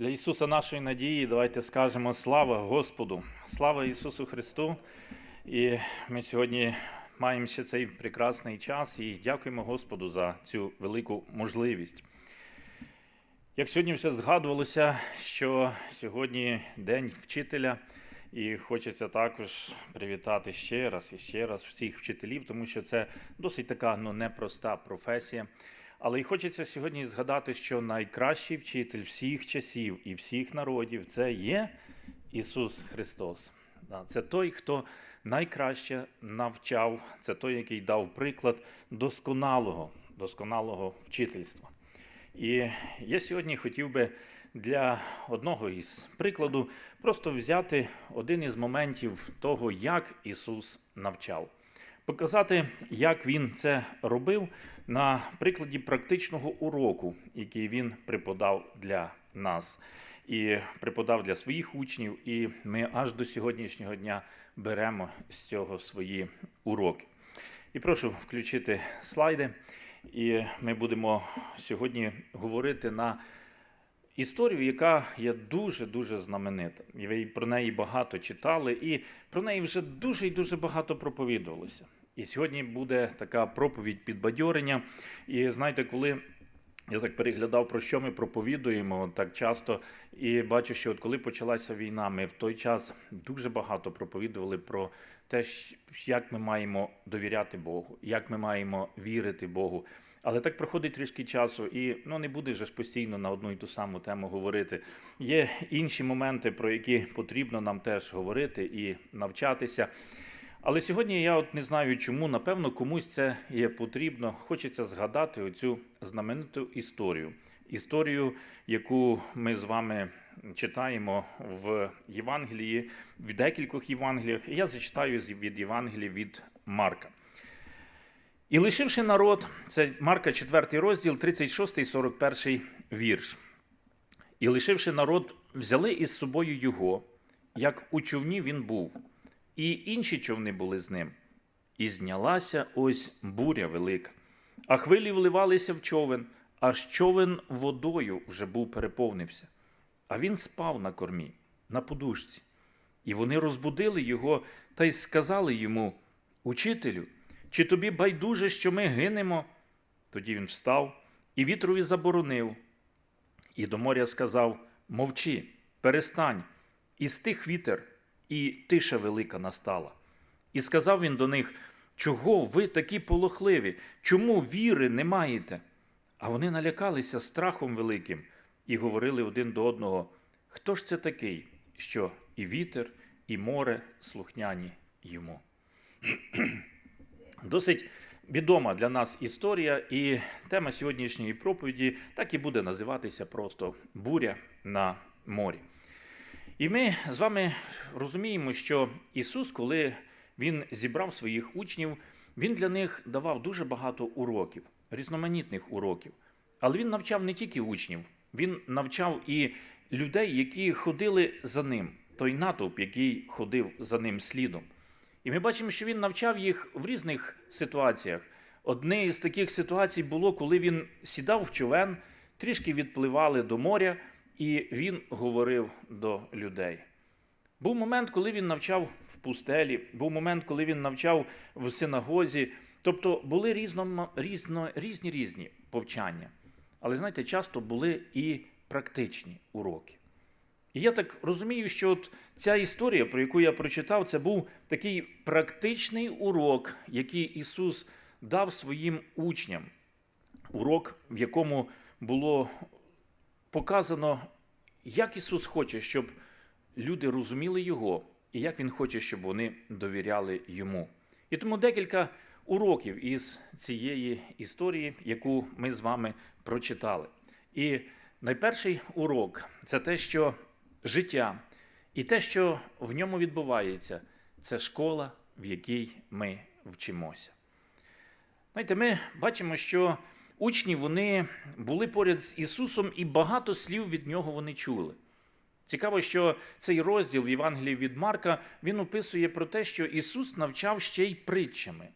Для Ісуса нашої надії давайте скажемо слава Господу, слава Ісусу Христу. І ми сьогодні маємо ще цей прекрасний час і дякуємо Господу за цю велику можливість. Як сьогодні вже згадувалося, що сьогодні День вчителя, і хочеться також привітати ще раз і ще раз всіх вчителів, тому що це досить така ну, непроста професія. Але й хочеться сьогодні згадати, що найкращий вчитель всіх часів і всіх народів це є Ісус Христос. Це той, хто найкраще навчав, це той, який дав приклад досконалого, досконалого вчительства. І я сьогодні хотів би для одного із прикладу просто взяти один із моментів того, як Ісус навчав. Показати, як він це робив на прикладі практичного уроку, який він преподав для нас, і преподав для своїх учнів, і ми аж до сьогоднішнього дня беремо з цього свої уроки. І прошу включити слайди, і ми будемо сьогодні говорити на історію, яка є дуже-дуже знаменита. І ви про неї багато читали, і про неї вже дуже і дуже багато проповідувалося. І сьогодні буде така проповідь підбадьорення. І знаєте, коли я так переглядав, про що ми проповідуємо так часто, і бачу, що от коли почалася війна, ми в той час дуже багато проповідували про те, як ми маємо довіряти Богу, як ми маємо вірити Богу. Але так проходить трішки часу, і ну не буде ж постійно на одну і ту саму тему говорити. Є інші моменти, про які потрібно нам теж говорити і навчатися. Але сьогодні я от не знаю, чому, напевно, комусь це є потрібно. Хочеться згадати оцю знамениту історію. Історію, яку ми з вами читаємо в Євангелії, в декількох Євангеліях. Я зачитаю від Євангелія від Марка. І лишивши народ, це Марка 4 розділ, 36 і 41 вірш. І лишивши народ, взяли із собою його, як у човні він був, і інші човни були з ним. І знялася ось буря велика, а хвилі вливалися в човен, аж човен водою вже був переповнився. А він спав на кормі, на подушці. І вони розбудили його та й сказали йому: Учителю, чи тобі байдуже, що ми гинемо? Тоді він встав і вітрові заборонив. І до моря сказав: Мовчи, перестань, і стих вітер, і тиша велика настала. І сказав він до них: Чого ви такі полохливі? Чому віри не маєте? А вони налякалися страхом великим і говорили один до одного: Хто ж це такий, що і вітер, і море слухняні йому? Досить відома для нас історія, і тема сьогоднішньої проповіді так і буде називатися просто буря на морі. І ми з вами розуміємо, що Ісус, коли Він зібрав своїх учнів, Він для них давав дуже багато уроків, різноманітних уроків. Але Він навчав не тільки учнів, Він навчав і людей, які ходили за ним, той натовп, який ходив за ним слідом. І ми бачимо, що він навчав їх в різних ситуаціях. Одне із таких ситуацій було, коли він сідав в човен, трішки відпливали до моря, і він говорив до людей. Був момент, коли він навчав в пустелі, був момент, коли він навчав в синагозі. Тобто були різно, різно, різні різні повчання. Але знаєте, часто були і практичні уроки. І я так розумію, що от ця історія, про яку я прочитав, це був такий практичний урок, який Ісус дав своїм учням. Урок, в якому було показано, як Ісус хоче, щоб люди розуміли Його, і як Він хоче, щоб вони довіряли Йому. І тому декілька уроків із цієї історії, яку ми з вами прочитали. І найперший урок це те, що життя і те, що в ньому відбувається, це школа, в якій ми вчимося. Знаєте, ми бачимо, що учні вони були поряд з Ісусом, і багато слів від нього вони чули. Цікаво, що цей розділ в Євангелії від Марка він описує про те, що Ісус навчав ще й притчами.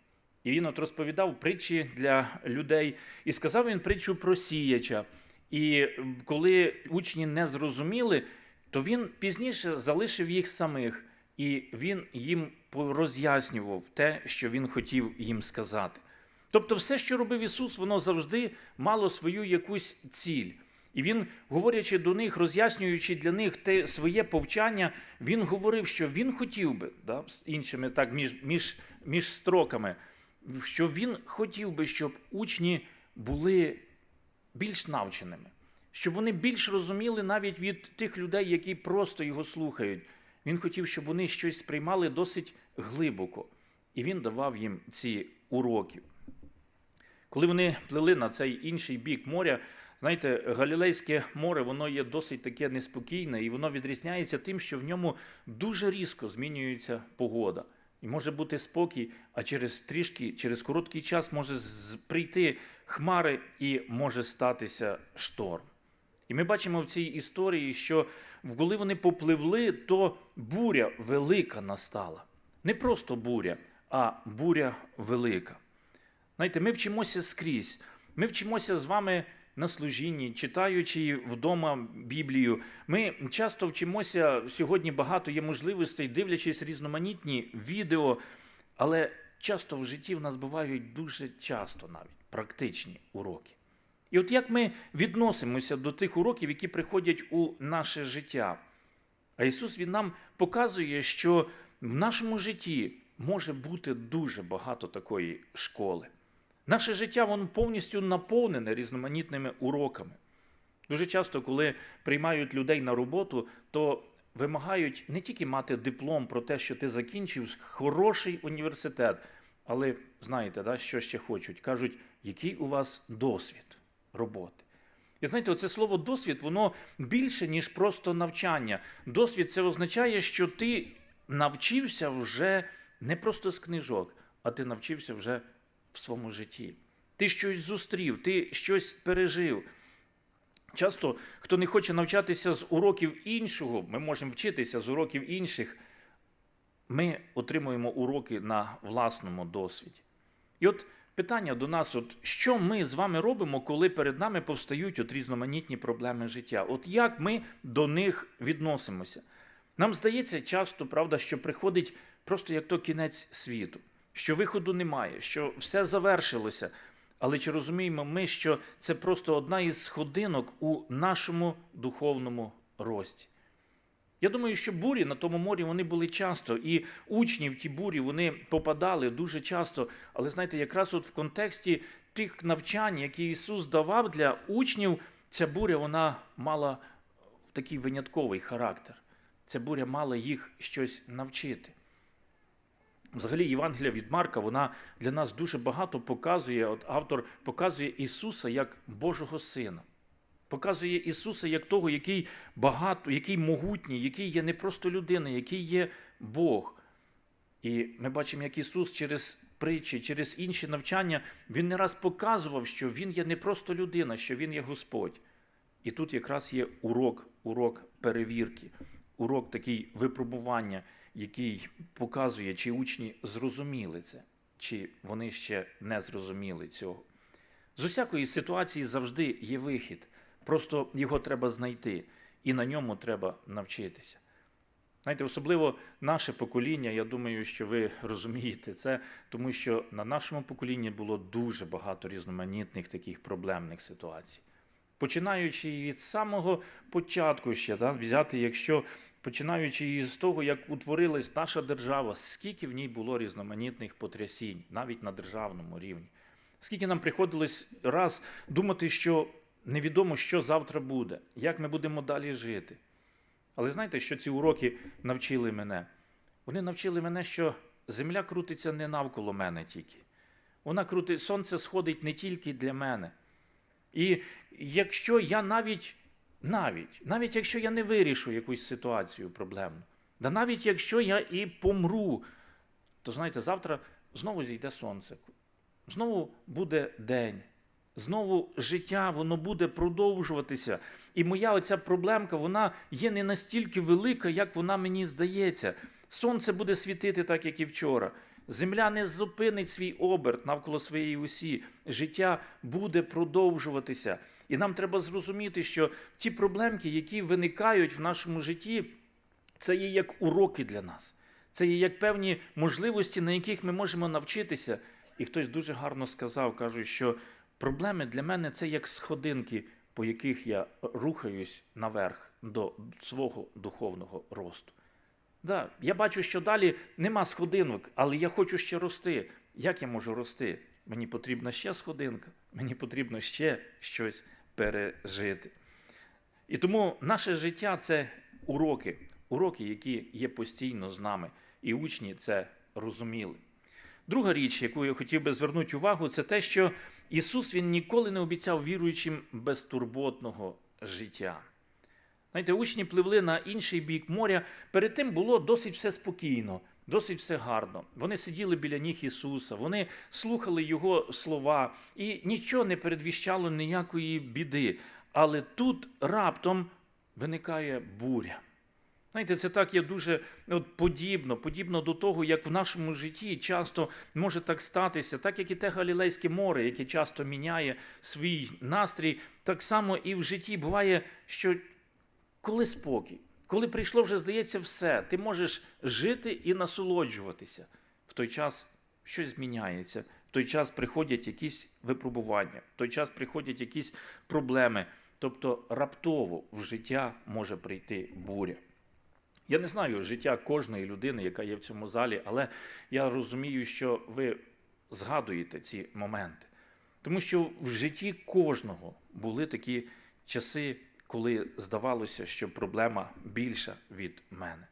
І він от розповідав притчі для людей, і сказав він притчу про сіяча. І коли учні не зрозуміли, то він пізніше залишив їх самих, і він їм роз'яснював те, що він хотів їм сказати. Тобто, все, що робив Ісус, воно завжди мало свою якусь ціль. І він, говорячи до них, роз'яснюючи для них те своє повчання, він говорив, що він хотів би, да, іншими так, між, між, між строками, що він хотів би, щоб учні були більш навченими, щоб вони більш розуміли навіть від тих людей, які просто його слухають. Він хотів, щоб вони щось сприймали досить глибоко. І він давав їм ці уроки. Коли вони плили на цей інший бік моря, знаєте, Галілейське море воно є досить таке неспокійне, і воно відрізняється тим, що в ньому дуже різко змінюється погода. І може бути спокій, а через трішки, через короткий час може прийти хмари і може статися шторм. І ми бачимо в цій історії, що коли вони попливли, то буря велика настала. Не просто буря, а буря велика. Знаєте, ми вчимося скрізь. Ми вчимося з вами на служінні, читаючи вдома Біблію. Ми часто вчимося сьогодні багато є можливостей, дивлячись різноманітні відео, але часто в житті в нас бувають дуже часто навіть практичні уроки. І от як ми відносимося до тих уроків, які приходять у наше життя. А Ісус Він нам показує, що в нашому житті може бути дуже багато такої школи. Наше життя воно повністю наповнене різноманітними уроками. Дуже часто, коли приймають людей на роботу, то вимагають не тільки мати диплом про те, що ти закінчив хороший університет, але знаєте, да, що ще хочуть? Кажуть, який у вас досвід роботи. І знаєте, оце слово досвід, воно більше, ніж просто навчання. Досвід це означає, що ти навчився вже не просто з книжок, а ти навчився вже в своєму житті. Ти щось зустрів, ти щось пережив. Часто, хто не хоче навчатися з уроків іншого, ми можемо вчитися з уроків інших, ми отримуємо уроки на власному досвіді. І от питання до нас: от що ми з вами робимо, коли перед нами повстають от різноманітні проблеми життя? От як ми до них відносимося? Нам здається часто, правда, що приходить просто як то кінець світу, що виходу немає, що все завершилося. Але чи розуміємо ми, що це просто одна із сходинок у нашому духовному рості? Я думаю, що бурі на тому морі вони були часто, і учні в ті бурі вони попадали дуже часто. Але знаєте, якраз от в контексті тих навчань, які Ісус давав для учнів, ця буря вона мала такий винятковий характер. Ця буря мала їх щось навчити. Взагалі, Євангелія від Марка, вона для нас дуже багато показує. От автор показує Ісуса як Божого Сина. Показує Ісуса як того, який багато, який могутній, який є не просто людина, який є Бог. І ми бачимо, як Ісус через притчі, через інші навчання, Він не раз показував, що Він є не просто людина, що Він є Господь. І тут якраз є урок, урок перевірки, урок такий випробування, який показує, чи учні зрозуміли це, чи вони ще не зрозуміли цього. З усякої ситуації завжди є вихід. Просто його треба знайти, і на ньому треба навчитися. Знаєте, особливо наше покоління, я думаю, що ви розумієте це, тому що на нашому поколінні було дуже багато різноманітних таких проблемних ситуацій. Починаючи від самого початку ще, да, взяти, якщо починаючи із того, як утворилась наша держава, скільки в ній було різноманітних потрясінь, навіть на державному рівні. Скільки нам приходилось раз думати, що невідомо, що завтра буде, як ми будемо далі жити. Але знаєте, що ці уроки навчили мене? Вони навчили мене, що земля крутиться не навколо мене тільки. Вона крутить, сонце сходить не тільки для мене. І якщо я навіть, навіть, навіть якщо я не вирішу якусь ситуацію проблемну, да навіть якщо я і помру, то знаєте, завтра знову зійде сонце, знову буде день. Знову життя, воно буде продовжуватися. І моя оця проблемка, вона є не настільки велика, як вона мені здається. Сонце буде світити так, як і вчора. Земля не зупинить свій оберт навколо своєї осі. Життя буде продовжуватися. І нам треба зрозуміти, що ті проблемки, які виникають в нашому житті, це є як уроки для нас. Це є як певні можливості, на яких ми можемо навчитися. І хтось дуже гарно сказав, кажуть, що проблеми для мене це як сходинки, по яких я рухаюсь наверх до свого духовного росту. Да, я бачу, що далі нема сходинок, але я хочу ще рости. Як я можу рости? Мені потрібна ще сходинка, мені потрібно ще щось пережити. І тому наше життя це уроки, уроки, які є постійно з нами, і учні це розуміли. Друга річ, яку я хотів би звернути увагу, це те, що Ісус Він ніколи не обіцяв віруючим безтурботного життя. Знаєте, учні пливли на інший бік моря. Перед тим було досить все спокійно, досить все гарно. Вони сиділи біля ніг Ісуса, вони слухали Його слова, і нічого не передвіщало ніякої біди. Але тут раптом виникає буря. Знаєте, це так є дуже от, подібно, подібно до того, як в нашому житті часто може так статися, так як і те Галілейське море, яке часто міняє свій настрій, так само і в житті буває, що коли спокій, коли прийшло вже, здається, все, ти можеш жити і насолоджуватися. В той час щось зміняється, в той час приходять якісь випробування, в той час приходять якісь проблеми. Тобто раптово в життя може прийти буря. Я не знаю життя кожної людини, яка є в цьому залі, але я розумію, що ви згадуєте ці моменти. Тому що в житті кожного були такі часи, коли здавалося, що проблема більша від мене.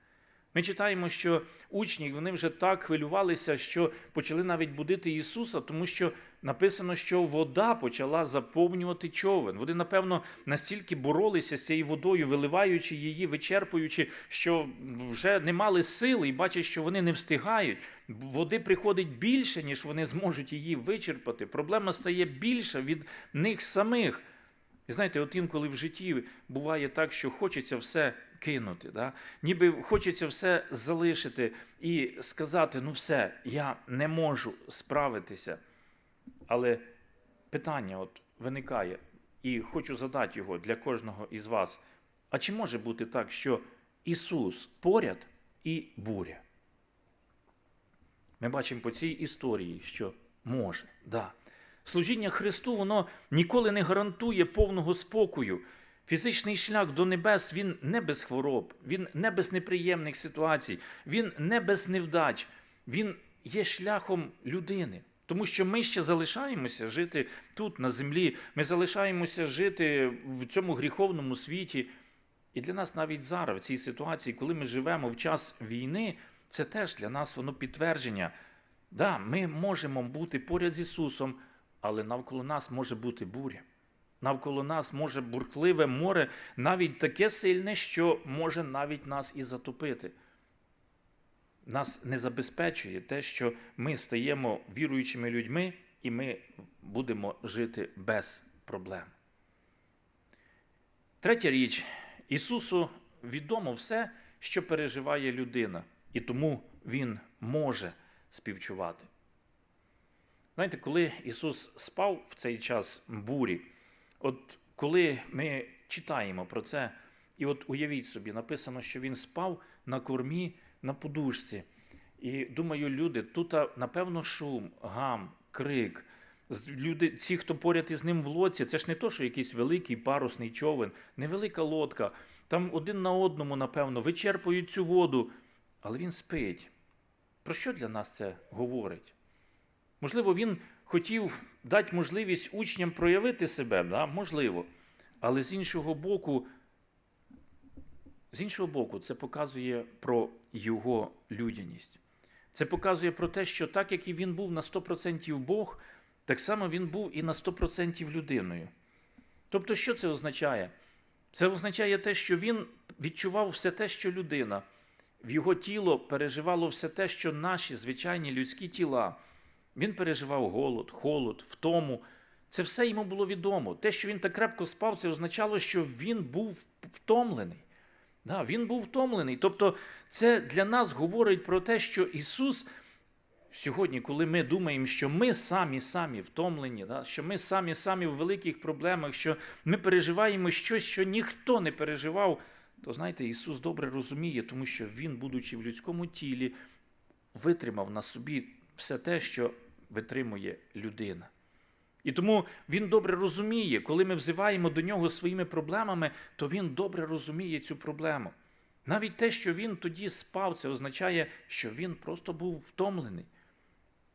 Ми читаємо, що учні вони вже так хвилювалися, що почали навіть будити Ісуса, тому що написано, що вода почала заповнювати човен. Вони, напевно, настільки боролися з цією водою, виливаючи її, вичерпуючи, що вже не мали сили і бачать, що вони не встигають. Води приходить більше, ніж вони зможуть її вичерпати. Проблема стає більша від них самих. Знаєте, от інколи в житті буває так, що хочеться все кинути, да? ніби хочеться все залишити і сказати: ну все, я не можу справитися. Але питання от виникає, і хочу задати його для кожного із вас. А чи може бути так, що Ісус поряд і буря? Ми бачимо по цій історії, що може, да. Служіння Христу, воно ніколи не гарантує повного спокою. Фізичний шлях до небес він не без хвороб, він не без неприємних ситуацій, він не без невдач, він є шляхом людини. Тому що ми ще залишаємося жити тут, на землі, ми залишаємося жити в цьому гріховному світі. І для нас навіть зараз, в цій ситуації, коли ми живемо в час війни, це теж для нас воно підтвердження. Да, ми можемо бути поряд з Ісусом, але навколо нас може бути буря. Навколо нас може бурхливе море, навіть таке сильне, що може навіть нас і затопити. Нас не забезпечує те, що ми стаємо віруючими людьми, і ми будемо жити без проблем. Третя річ, Ісусу відомо все, що переживає людина, і тому Він може співчувати. Знаєте, коли Ісус спав в цей час бурі, от коли ми читаємо про це, і от уявіть собі, написано, що Він спав на кормі на подушці. І думаю, люди, тут, напевно, шум, гам, крик. Люди, Ці, хто поряд із ним в лодці, це ж не то, що якийсь великий парусний човен, невелика лодка. Там один на одному, напевно, вичерпують цю воду, але він спить. Про що для нас це говорить? Можливо, він хотів дати можливість учням проявити себе, да? можливо. Але з іншого боку, з іншого боку, це показує про його людяність. Це показує про те, що так як і він був на 100% Бог, так само він був і на 100% людиною. Тобто, що це означає? Це означає те, що він відчував все те, що людина, в його тіло переживало все те, що наші звичайні людські тіла. Він переживав голод, холод, втому. Це все йому було відомо. Те, що він так крепко спав, це означало, що він був втомлений. Да, Він був втомлений. Тобто, це для нас говорить про те, що Ісус сьогодні, коли ми думаємо, що ми самі самі втомлені, да? що ми самі самі в великих проблемах, що ми переживаємо щось, що ніхто не переживав, то знаєте, Ісус добре розуміє, тому що Він, будучи в людському тілі, витримав на собі все те, що витримує людина. І тому він добре розуміє, коли ми взиваємо до нього своїми проблемами, то він добре розуміє цю проблему. Навіть те, що він тоді спав, це означає, що він просто був втомлений.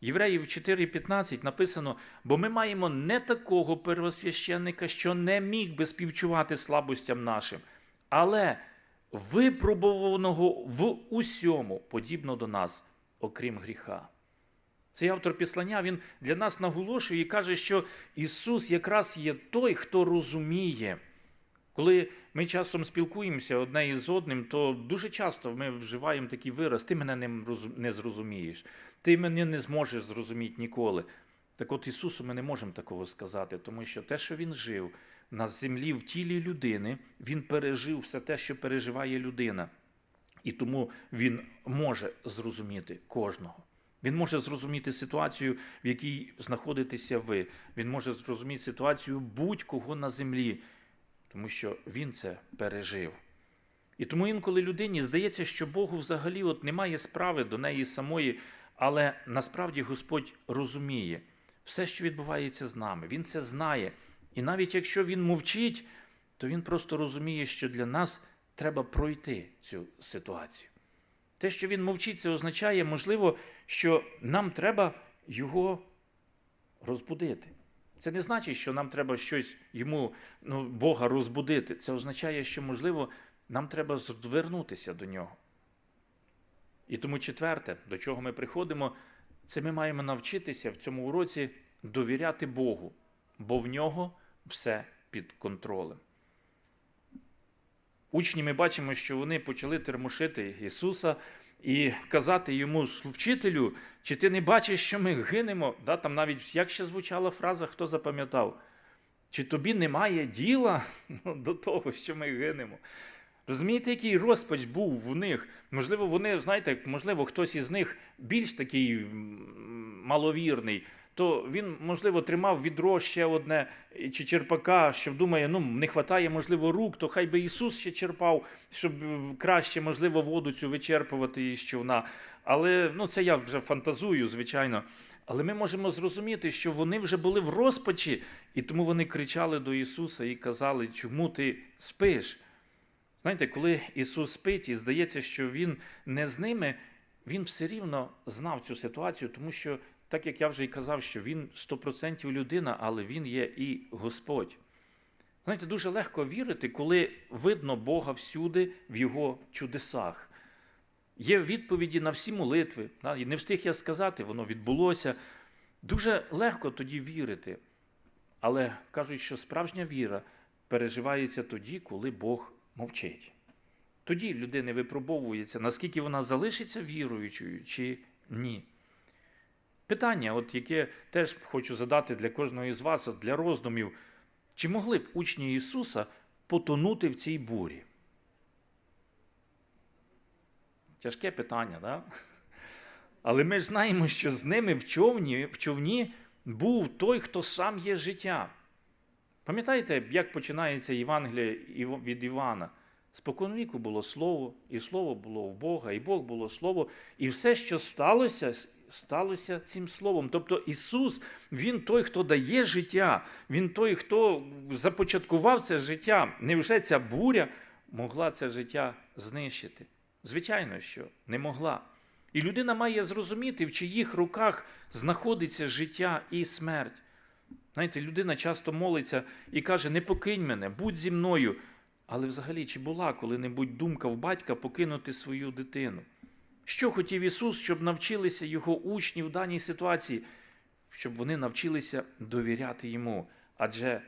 Євреїв 4,15 написано: бо ми маємо не такого первосвященника, що не міг би співчувати слабостям нашим, але випробуваного в усьому, подібно до нас, окрім гріха. Цей автор післання він для нас наголошує і каже, що Ісус якраз є той, хто розуміє. Коли ми часом спілкуємося одне із одним, то дуже часто ми вживаємо такий вираз: ти мене не, зрозумієш, ти мене не зможеш зрозуміти ніколи. Так от Ісусу ми не можемо такого сказати, тому що те, що Він жив на землі в тілі людини, Він пережив все те, що переживає людина. І тому Він може зрозуміти кожного. Він може зрозуміти ситуацію, в якій знаходитеся ви. Він може зрозуміти ситуацію будь-кого на землі, тому що він це пережив. І тому інколи людині здається, що Богу взагалі от немає справи до неї самої, але насправді Господь розуміє все, що відбувається з нами. Він це знає. І навіть якщо він мовчить, то він просто розуміє, що для нас треба пройти цю ситуацію. Те, що він мовчить, це означає, можливо, що нам треба його розбудити. Це не значить, що нам треба щось йому, ну, Бога розбудити. Це означає, що, можливо, нам треба звернутися до нього. І тому четверте, до чого ми приходимо, це ми маємо навчитися в цьому уроці довіряти Богу, бо в нього все під контролем. Учні ми бачимо, що вони почали термошити Ісуса і казати йому, вчителю, чи ти не бачиш, що ми гинемо? Да, там навіть як ще звучала фраза, хто запам'ятав? Чи тобі немає діла ну, до того, що ми гинемо? Розумієте, який розпач був в них? Можливо, вони, знаєте, можливо, хтось із них більш такий маловірний, то він, можливо, тримав відро ще одне чи черпака, що думає, ну не вистачає, можливо, рук, то хай би Ісус ще черпав, щоб краще, можливо, воду цю вичерпувати із човна. Але ну, це я вже фантазую, звичайно. Але ми можемо зрозуміти, що вони вже були в розпачі, і тому вони кричали до Ісуса і казали, чому ти спиш? Знаєте, коли Ісус спить, і здається, що Він не з ними, Він все рівно знав цю ситуацію, тому що, так як я вже і казав, що Він 100% людина, але Він є і Господь. Знаєте, дуже легко вірити, коли видно Бога всюди в Його чудесах. Є відповіді на всі молитви. І не встиг я сказати, воно відбулося. Дуже легко тоді вірити. Але кажуть, що справжня віра переживається тоді, коли Бог мовчить. Тоді людини випробовується, наскільки вона залишиться віруючою чи ні. Питання, от яке теж хочу задати для кожного із вас, для роздумів, чи могли б учні Ісуса потонути в цій бурі? Тяжке питання, да? Але ми ж знаємо, що з ними в човні, в човні був той, хто сам є життя. Пам'ятаєте, як починається Євангеліє Іво- від Івана? Споконвіку було слово, і слово було в Бога, і Бог було слово, і все, що сталося, сталося цим словом. Тобто Ісус, Він той, хто дає життя, Він той, хто започаткував це життя. Невже ця буря могла це життя знищити? Звичайно, що не могла. І людина має зрозуміти, в чиїх руках знаходиться життя і смерть. Знаєте, людина часто молиться і каже: не покинь мене, будь зі мною. Але взагалі, чи була коли-небудь думка в батька покинути свою дитину? Що хотів Ісус, щоб навчилися його учні в даній ситуації, щоб вони навчилися довіряти йому? Адже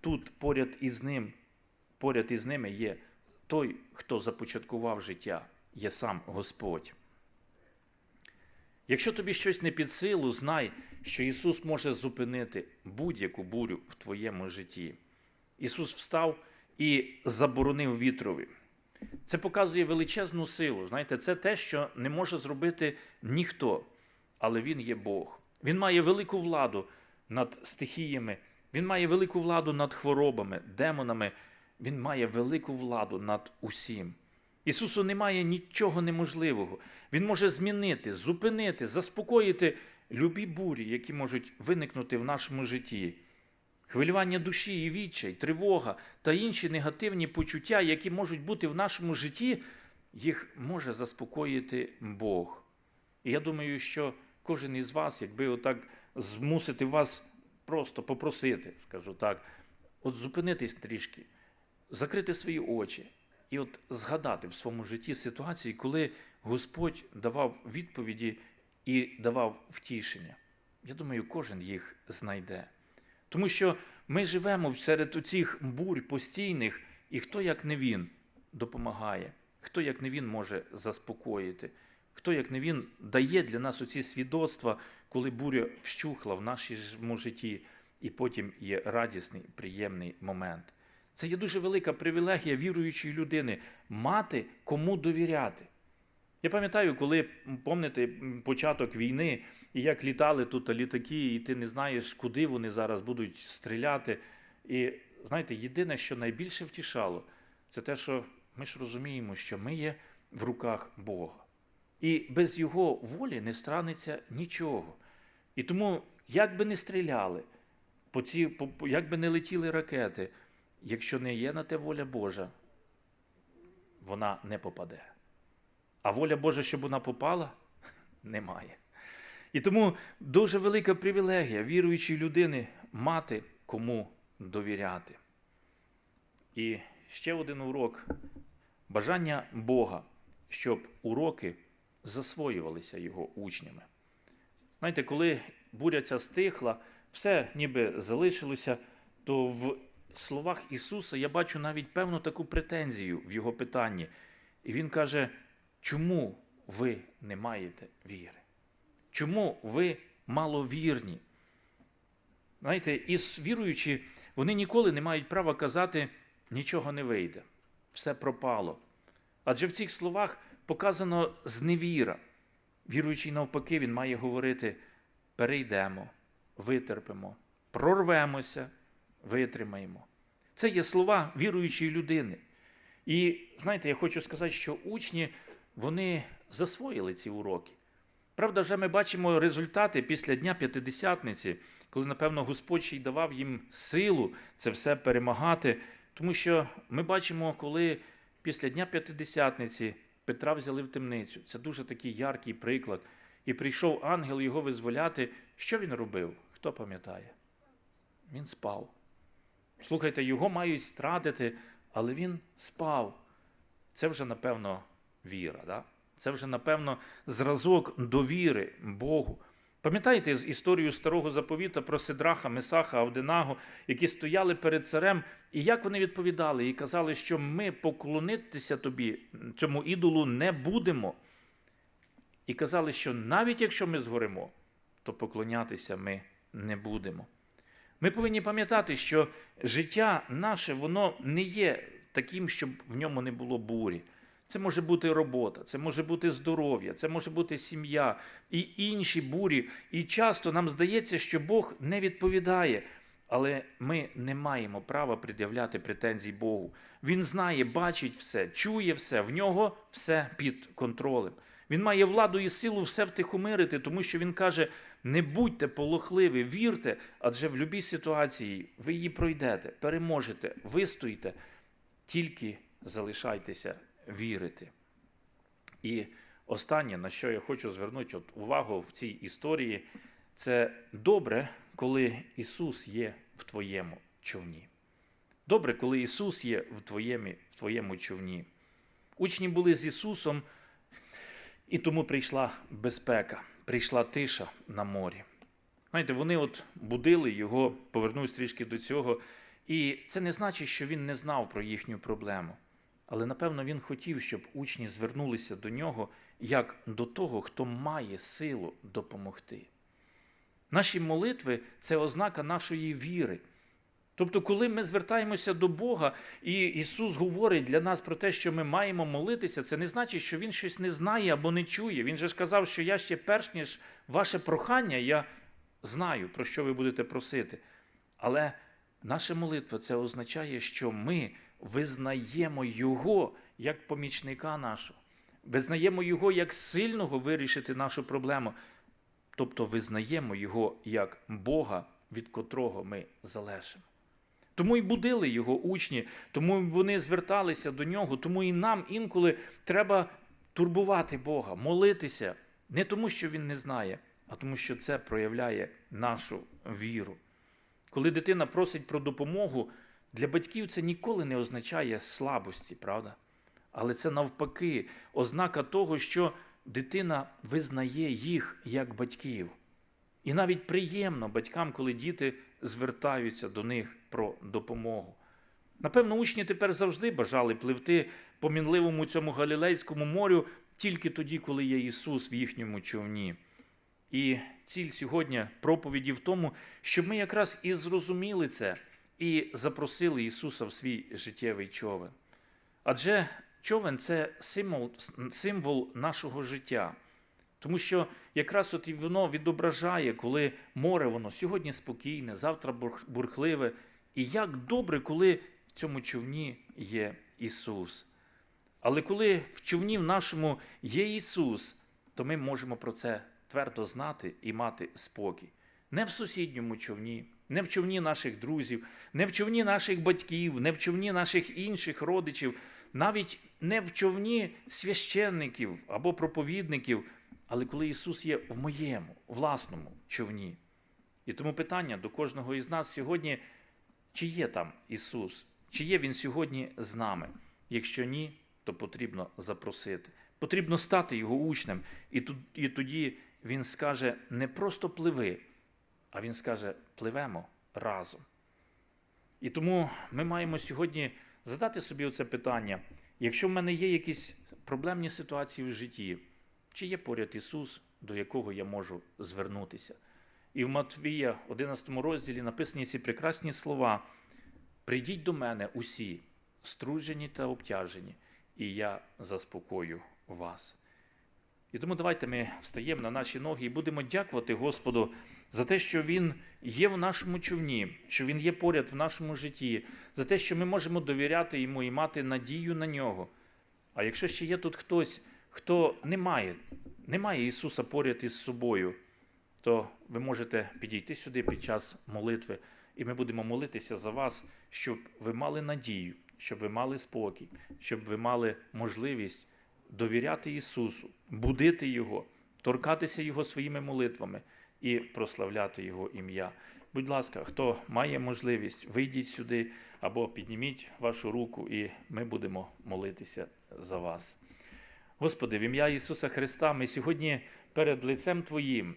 тут поряд із ним, поряд із ними є той, хто започаткував життя, є сам Господь. Якщо тобі щось не під силу, знай, що Ісус може зупинити будь-яку бурю в твоєму житті. Ісус встав і заборонив вітрові. Це показує величезну силу. Знаєте, це те, що не може зробити ніхто. але Він є Бог. Він має велику владу над стихіями, Він має велику владу над хворобами, демонами. Він має велику владу над усім. Ісусу немає нічого неможливого. Він може змінити, зупинити, заспокоїти любі бурі, які можуть виникнути в нашому житті. Хвилювання душі і відчай, тривога та інші негативні почуття, які можуть бути в нашому житті, їх може заспокоїти Бог. І я думаю, що кожен із вас, якби отак змусити вас просто попросити, скажу так, от зупинитись трішки, закрити свої очі і от згадати в своєму житті ситуації, коли Господь давав відповіді і давав втішення. Я думаю, кожен їх знайде. Тому що ми живемо серед цих бурь постійних, і хто, як не він, допомагає, хто, як не він, може заспокоїти, хто, як не він, дає для нас оці свідоцтва, коли буря вщухла в нашому житті, і потім є радісний, приємний момент. Це є дуже велика привілегія віруючої людини мати кому довіряти. Я пам'ятаю, коли помните початок війни, і як літали тут літаки, і ти не знаєш, куди вони зараз будуть стріляти. І знаєте, єдине, що найбільше втішало, це те, що ми ж розуміємо, що ми є в руках Бога. І без Його волі не станеться нічого. І тому, як би не стріляли, по ці, по, як би не летіли ракети, якщо не є на те воля Божа, вона не попаде. А воля Божа, щоб вона попала, немає. І тому дуже велика привілегія віруючої людини мати кому довіряти. І ще один урок бажання Бога, щоб уроки засвоювалися його учнями. Знаєте, коли буря ця стихла, все ніби залишилося, то в словах Ісуса я бачу навіть певну таку претензію в його питанні. І Він каже, чому ви не маєте віри? Чому ви маловірні? Знаєте, і віруючі, вони ніколи не мають права казати, нічого не вийде, все пропало. Адже в цих словах показано зневіра. Віруючий, навпаки, він має говорити: перейдемо, витерпимо, прорвемося, витримаємо. Це є слова віруючої людини. І знаєте, я хочу сказати, що учні вони засвоїли ці уроки. Правда, вже ми бачимо результати після Дня П'ятидесятниці, коли, напевно, Господь ще й давав їм силу це все перемагати. Тому що ми бачимо, коли після Дня П'ятидесятниці Петра взяли в темницю. Це дуже такий яркий приклад. І прийшов ангел його визволяти. Що він робив? Хто пам'ятає? Він спав. Слухайте, його мають стратити, але він спав. Це вже, напевно, віра. Да? Це вже, напевно, зразок довіри Богу. Пам'ятаєте історію старого заповіта про Сидраха, Месаха, Авденаго, які стояли перед царем, і як вони відповідали, і казали, що ми поклонитися тобі, цьому ідолу, не будемо. І казали, що навіть якщо ми згоримо, то поклонятися ми не будемо. Ми повинні пам'ятати, що життя наше, воно не є таким, щоб в ньому не було бурі. Це може бути робота, це може бути здоров'я, це може бути сім'я і інші бурі. І часто нам здається, що Бог не відповідає, але ми не маємо права пред'являти претензій Богу. Він знає, бачить все, чує все, в нього все під контролем. Він має владу і силу все втихомирити, тому що він каже: не будьте полохливі, вірте, адже в будь-якій ситуації ви її пройдете, переможете, вистоїте, тільки залишайтеся вірити. І останнє, на що я хочу звернути от увагу в цій історії, це добре, коли Ісус є в твоєму човні. Добре, коли Ісус є в твоєму, в твоєму човні. Учні були з Ісусом, і тому прийшла безпека, прийшла тиша на морі. Знаєте, вони от будили його, повернусь трішки до цього, і це не значить, що він не знав про їхню проблему. Але напевно він хотів, щоб учні звернулися до нього як до того, хто має силу допомогти. Наші молитви це ознака нашої віри. Тобто, коли ми звертаємося до Бога, і Ісус говорить для нас про те, що ми маємо молитися, це не значить, що Він щось не знає або не чує. Він же ж казав, що я ще перш ніж ваше прохання, я знаю, про що ви будете просити. Але наша молитва це означає, що ми визнаємо Його як помічника нашого, визнаємо Його як сильного вирішити нашу проблему. Тобто визнаємо Його як Бога, від котрого ми залежимо. Тому і будили його учні, тому вони зверталися до нього, тому і нам інколи треба турбувати Бога, молитися не тому, що Він не знає, а тому, що це проявляє нашу віру. Коли дитина просить про допомогу, для батьків це ніколи не означає слабості, правда? Але це навпаки ознака того, що дитина визнає їх як батьків. І навіть приємно батькам, коли діти звертаються до них про допомогу. Напевно, учні тепер завжди бажали пливти по мінливому цьому Галілейському морю тільки тоді, коли є Ісус в їхньому човні. І ціль сьогодні проповіді в тому, щоб ми якраз і зрозуміли це і запросили Ісуса в свій життєвий човен. Адже човен це символ, символ нашого життя. Тому що якраз от воно відображає, коли море воно сьогодні спокійне, завтра бурхливе. І як добре, коли в цьому човні є Ісус. Але коли в човні в нашому є Ісус, то ми можемо про це твердо знати і мати спокій. Не в сусідньому човні, не в човні наших друзів, не в човні наших батьків, не в човні наших інших родичів, навіть не в човні священників або проповідників але коли Ісус є в моєму власному човні. І тому питання до кожного із нас сьогодні, чи є там Ісус, чи є Він сьогодні з нами? Якщо ні, то потрібно запросити. Потрібно стати Його учнем. І тоді Він скаже не просто пливи, а Він скаже пливемо разом. І тому ми маємо сьогодні задати собі оце питання: якщо в мене є якісь проблемні ситуації в житті, чи є поряд Ісус, до якого я можу звернутися? І в Матвія, 11 розділі, написані ці прекрасні слова: Прийдіть до мене усі, струджені та обтяжені, і я заспокою вас. І тому давайте ми встаємо на наші ноги і будемо дякувати Господу за те, що Він є в нашому човні, що Він є поряд в нашому житті, за те, що ми можемо довіряти Йому і мати надію на нього. А якщо ще є тут хтось, хто не має, не має Ісуса поряд із собою, то ви можете підійти сюди під час молитви, і ми будемо молитися за вас, щоб ви мали надію, щоб ви мали спокій, щоб ви мали можливість довіряти Ісусу, будити Його, торкатися Його своїми молитвами і прославляти Його ім'я. Будь ласка, хто має можливість, вийдіть сюди або підніміть вашу руку, і ми будемо молитися за вас. Господи, в ім'я Ісуса Христа, ми сьогодні перед лицем Твоїм.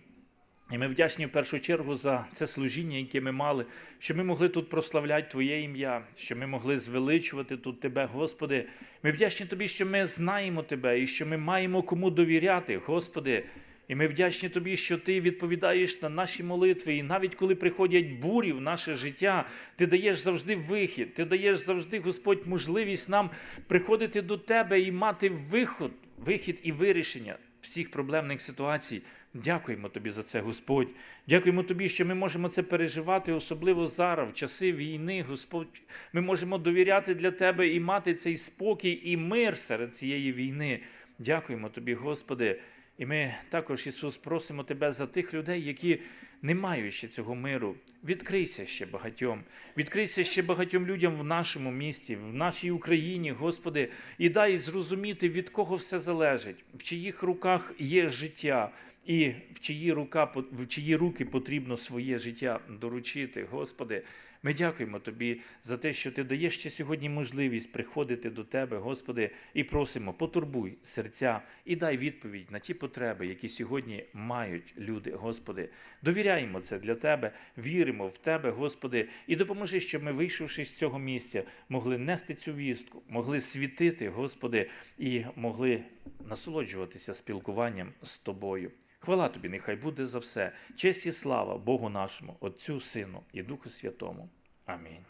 І ми вдячні в першу чергу за це служіння, яке ми мали, що ми могли тут прославляти Твоє ім'я, що ми могли звеличувати тут Тебе, Господи. Ми вдячні Тобі, що ми знаємо Тебе і що ми маємо кому довіряти, Господи. І ми вдячні Тобі, що Ти відповідаєш на наші молитви. І навіть коли приходять бурі в наше життя, Ти даєш завжди вихід, Ти даєш завжди, Господь, можливість нам приходити до Тебе і мати виход вихід і вирішення всіх проблемних ситуацій. Дякуємо тобі за це, Господь. Дякуємо тобі, що ми можемо це переживати, особливо зараз, в часи війни, Господь. Ми можемо довіряти для Тебе і мати цей спокій і мир серед цієї війни. Дякуємо тобі, Господи. І ми також, Ісус, просимо Тебе за тих людей, які не мають ще цього миру. Відкрийся ще багатьом, відкрийся ще багатьом людям в нашому місті, в нашій Україні, Господи, і дай зрозуміти, від кого все залежить, в чиїх руках є життя, і в чиї, рука, в чиї руки потрібно своє життя доручити, Господи. Ми дякуємо Тобі за те, що Ти даєш ще сьогодні можливість приходити до Тебе, Господи, і просимо, потурбуй серця і дай відповідь на ті потреби, які сьогодні мають люди, Господи. Довіряємо це для Тебе, віримо в Тебе, Господи, і допоможи, щоб ми, вийшовши з цього місця, могли нести цю вістку, могли світити, Господи, і могли насолоджуватися спілкуванням з Тобою. Хвала тобі, нехай буде за все. Честь і слава Богу нашому, Отцю, Сину і Духу Святому. Амінь.